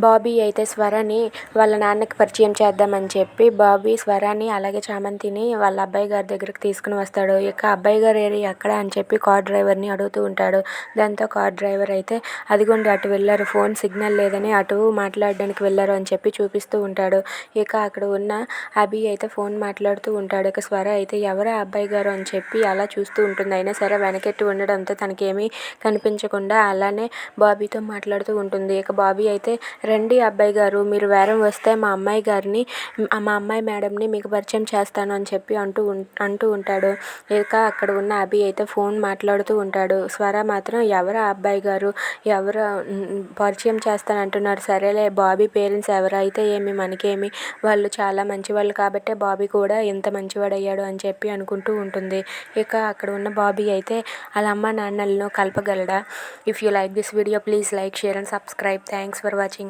బాబీ అయితే స్వరని వాళ్ళ నాన్నకి పరిచయం చేద్దామని చెప్పి బాబీ స్వరాని అలాగే చామంతిని వాళ్ళ అబ్బాయి గారి దగ్గరికి తీసుకుని వస్తాడు. ఇక అబ్బాయి గారు ఏరి ఎక్కడ? అని చెప్పి కార్ డ్రైవర్ని అడుగుతూ ఉంటాడు. దాంతో కార్ డ్రైవర్ అయితే అదిగోండి అటు వెళ్ళారు. ఫోన్ సిగ్నల్ లేదని అటు మాట్లాడడానికి వెళ్ళారు అని చెప్పి చూపిస్తూ ఉంటాడు. ఇక అక్కడ ఉన్న అభి అయితే ఫోన్ మాట్లాడుతూ ఉంటాడు. ఇక స్వర అయితే ఎవరా అబ్బాయి గారు? అని చెప్పి అలా చూస్తూ ఉంటుంది. అయినా సరే వెనకెట్టి ఉండడంతో తనకేమీ కనిపించకుండా అలానే బాబీతో మాట్లాడుతూ ఉంటుంది. ఇక బాబీ అయితే రండి అబ్బాయి గారు మీరు వేరం వస్తే మా అమ్మాయి గారిని మా అమ్మాయి మేడంని మీకు పరిచయం చేస్తాను అని చెప్పి అంటూ అంటూ ఉంటాడు. ఇక అక్కడ ఉన్న అభి అయితే ఫోన్ మాట్లాడుతూ ఉంటాడు. స్వర మాత్రం ఎవరు అబ్బాయి గారు? ఎవరు పరిచయం చేస్తాను అంటున్నారు సరేలే బాబీ పేరెంట్స్ ఎవరైతే ఏమి? మనకేమి? వాళ్ళు చాలా మంచివాళ్ళు కాబట్టే బాబీ కూడా ఎంత మంచివాడయ్యాడు అని చెప్పి అనుకుంటూ ఉంటుంది. ఇక అక్కడ ఉన్న బాబీ అయితే వాళ్ళ అమ్మ నాన్నలను కలపగలడా? If you like this video please like share and subscribe thanks for watching